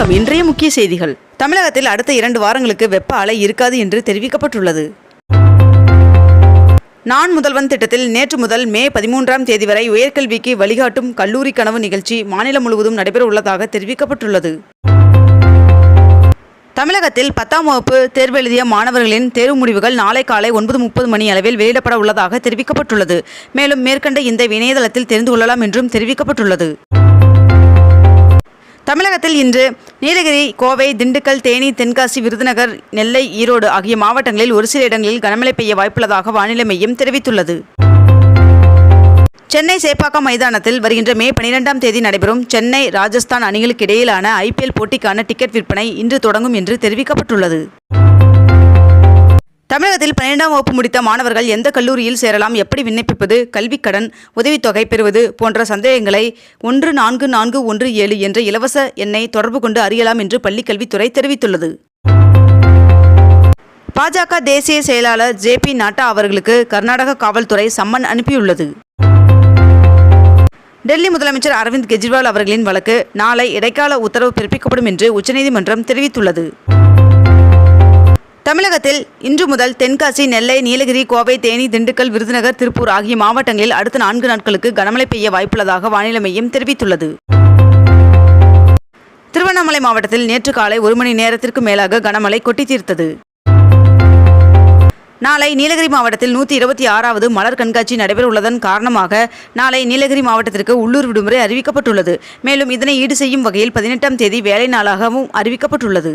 வணக்கம். இன்றைய முக்கிய செய்திகள். தமிழகத்தில் அடுத்த இரண்டு வாரங்களுக்கு வெப்ப அலை இருக்காது என்று தெரிவிக்கப்பட்டுள்ளது. நான் முதல்வன் திட்டத்தில் நேற்று முதல் மே பதிமூன்றாம் தேதி வரை உயர்கல்விக்கு வழிகாட்டும் கல்லூரி கனவு நிகழ்ச்சி மாநிலம் முழுவதும் நடைபெற உள்ளதாக தெரிவிக்கப்பட்டுள்ளது. தமிழகத்தில் பத்தாம் வகுப்பு தேர்வு எழுதிய மாணவர்களின் தேர்வு முடிவுகள் நாளை காலை ஒன்பது முப்பது மணி அளவில் வெளியிடப்பட உள்ளதாக தெரிவிக்கப்பட்டுள்ளது. மேலும் மேற்கண்ட இந்த இணையதளத்தில் தெரிந்து கொள்ளலாம் என்றும் தெரிவிக்கப்பட்டுள்ளது. தமிழகத்தில் இன்று நீலகிரி கோவை திண்டுக்கல் தேனி தென்காசி விருதுநகர் நெல்லை ஈரோடு ஆகிய மாவட்டங்களில் ஒரு சில இடங்களில் கனமழை பெய்ய வாய்ப்புள்ளதாக வானிலை மையம் தெரிவித்துள்ளது. சென்னை சேப்பாக்கம் மைதானத்தில் வருகின்ற மே பனிரெண்டாம் தேதி நடைபெறும் சென்னை ராஜஸ்தான் அணிகளுக்கு இடையிலான ஐபிஎல் போட்டிக்கான டிக்கெட் விற்பனை இன்று தொடங்கும் என்று தெரிவிக்கப்பட்டுள்ளது. தமிழகத்தில் பன்னிரெண்டாம் வகுப்பு முடித்த மாணவர்கள் எந்த கல்லூரியில் சேரலாம் எப்படி விண்ணப்பிப்பது கல்விக்கடன் உதவித்தொகை பெறுவது போன்ற சந்தேகங்களை ஒன்று நான்கு நான்கு ஒன்று ஏழு என்ற இலவச எண்ணை தொடர்பு கொண்டு அறியலாம் என்று பள்ளிக்கல்வித்துறை தெரிவித்துள்ளது. பாஜக தேசிய செயலாளர் ஜே பி நட்டா அவர்களுக்கு கர்நாடக காவல்துறை சம்மன் அனுப்பியுள்ளது. டெல்லி முதலமைச்சர் அரவிந்த் கெஜ்ரிவால் அவர்களின் வழக்கு நாளை இடைக்கால உத்தரவு பிறப்பிக்கப்படும் என்று உச்சநீதிமன்றம் தெரிவித்துள்ளது. தமிழகத்தில் இன்று முதல் தென்காசி நெல்லை நீலகிரி கோவை தேனி திண்டுக்கல் விருதுநகர் திருப்பூர் ஆகிய மாவட்டங்களில் அடுத்த நான்கு நாட்களுக்கு கனமழை பெய்ய வாய்ப்புள்ளதாக வானிலை மையம் தெரிவித்துள்ளது. திருவண்ணாமலை மாவட்டத்தில் நேற்று காலை ஒரு மணி நேரத்திற்கு மேலாக கனமழை கொட்டி தீர்த்தது நாளை நீலகிரி மாவட்டத்தில் நூற்றி இருபத்தி ஆறாவது மலர் கண்காட்சி நடைபெறவுள்ளதன் காரணமாக நாளை நீலகிரி மாவட்டத்திற்கு உள்ளூர் விடுமுறை அறிவிக்கப்பட்டுள்ளது. மேலும் இதனை ஈடு செய்யும் வகையில் பதினெட்டாம் தேதி வேலை நாளாகவும் அறிவிக்கப்பட்டுள்ளது.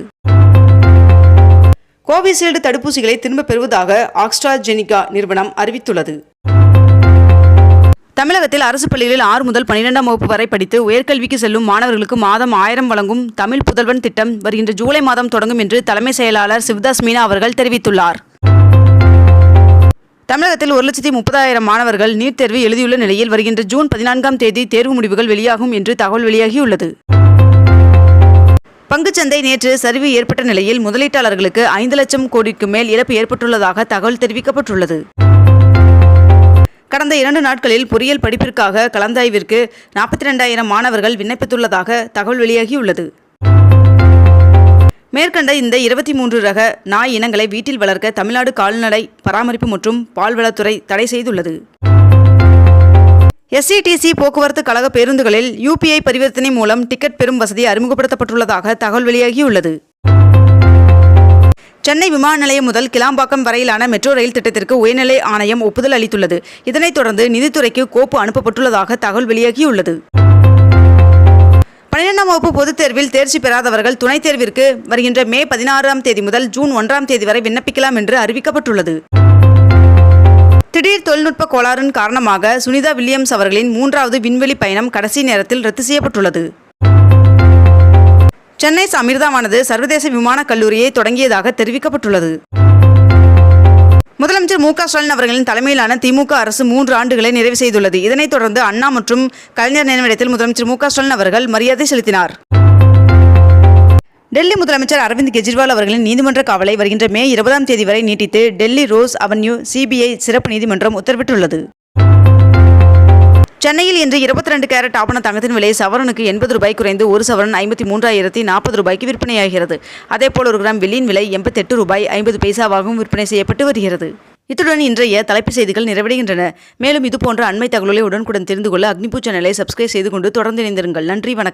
கோவிஷீல்டு தடுப்பூசிகளை திரும்பப் பெறுவதாக ஆக்ஸ்ட்ராஜெனிகா நிறுவனம் அறிவித்துள்ளது. தமிழகத்தில் அரசு பள்ளிகளில் ஆறு முதல் பன்னிரெண்டாம் வகுப்பு வரை படித்து உயர்கல்விக்கு செல்லும் மாணவர்களுக்கு மாதம் ஆயிரம் வழங்கும் தமிழ் புதல்வன் திட்டம் வருகின்ற ஜூலை மாதம் தொடங்கும் என்று தலைமை செயலாளர் சிவதாஸ் மீனா அவர்கள் தெரிவித்துள்ளார். தமிழகத்தில் ஒரு லட்சத்தி முப்பதாயிரம் மாணவர்கள் நீட் தேர்வு எழுதியுள்ள நிலையில் வருகின்ற ஜூன் பதினான்காம் தேதி தேர்வு முடிவுகள் வெளியாகும் என்று தகவல் வெளியாகியுள்ளது. பங்குச்சந்தை நேற்று சரிவு ஏற்பட்ட நிலையில் முதலீட்டாளர்களுக்கு ஐந்து லட்சம் கோடிக்கு மேல் இழப்பு ஏற்பட்டுள்ளதாக தகவல் தெரிவிக்கப்பட்டுள்ளது. கடந்த இரண்டு நாட்களில் பொறியியல் படிப்பிற்காக கலந்தாய்விற்கு நாற்பத்தி ரெண்டாயிரம் மாணவர்கள் விண்ணப்பித்துள்ளதாக தகவல் வெளியாகியுள்ளது. மேற்கண்ட இந்த இருபத்தி மூன்று ரக நாய் இனங்களை வீட்டில் வளர்க்க தமிழ்நாடு கால்நடை பராமரிப்பு மற்றும் பால்வளத்துறை தடை செய்துள்ளது. எஸ்சிடிசி போக்குவரத்து கழக பேருந்துகளில் யூபிஐ பரிவர்த்தனை மூலம் டிக்கெட் பெறும் வசதி அறிமுகப்படுத்தப்பட்டுள்ளதாக தகவல் வெளியாகியுள்ளது. சென்னை விமான நிலையம் முதல் கிளாம்பாக்கம் வரையிலான மெட்ரோ ரயில் திட்டத்திற்கு உயர்நிலை ஆணையம் ஒப்புதல் அளித்துள்ளது. இதனைத் தொடர்ந்து நிதித்துறைக்கு கோப்பு அனுப்பப்பட்டுள்ளதாக தகவல் வெளியாகியுள்ளது. பன்னிரெண்டாம் வகுப்பு பொதுத் தேர்வில் தேர்ச்சி பெறாதவர்கள் துணைத் தேர்விற்கு வருகின்ற மே பதினாறாம் தேதி முதல் ஜூன் ஒன்றாம் தேதி வரை விண்ணப்பிக்கலாம் என்று அறிவிக்கப்பட்டுள்ளது. திடீர் தொழில்நுட்ப கோளாறின் காரணமாக சுனிதா வில்லியம்ஸ் அவர்களின் மூன்றாவது விண்வெளி பயணம் கடைசி நேரத்தில் ரத்து செய்யப்பட்டுள்ளது. சென்னை அமிர்தாவானது சர்வதேச விமானக் கல்லூரியை தொடங்கியதாக தெரிவிக்கப்பட்டுள்ளது. முதலமைச்சர் மு க ஸ்டாலின் அவர்களின் தலைமையிலான திமுக அரசு மூன்று ஆண்டுகளை நிறைவு செய்துள்ளது. இதனைத் தொடர்ந்து அண்ணா மற்றும் கலைஞர் நினைவிடத்தில் முதலமைச்சர் மு க ஸ்டாலின் அவர்கள் மரியாதை செலுத்தினார். டெல்லி முதலமைச்சர் அரவிந்த் கெஜ்ரிவால் அவர்களின் நீதிமன்ற காவலை வருகின்ற மே இருபதாம் தேதி வரை நீட்டித்து டெல்லி ரோஸ் அவென்யூ சிபிஐ சிறப்பு நீதிமன்றம் உத்தரவிட்டுள்ளது. சென்னையில் இன்று இருபத்தி ரெண்டு கேரட் ஆபண தங்கத்தின் விலை சவரனுக்கு எண்பது ரூபாய் குறைந்து ஒரு சவரன் ஐம்பத்தி மூன்றாயிரத்தி நாற்பது ரூபாய்க்கு விற்பனையாகிறது. அதேபோல் ஒரு கிராம் வெள்ளியின் விலை எண்பத்தெட்டு ரூபாய் ஐம்பது பைசாவாகவும் விற்பனை செய்யப்பட்டு வருகிறது. இத்துடன் இன்றைய தலைப்பு செய்திகள் நிறைவடைகின்றன. மேலும் இதுபோன்ற அண்மை தகவல்களை உடனுக்குடன் தெரிந்து கொள்ள அக்னிபூ சேனலை சப்ஸ்கிரைப் செய்து கொண்டு தொடர்ந்து இணைந்திருங்கள். நன்றி வணக்கம்.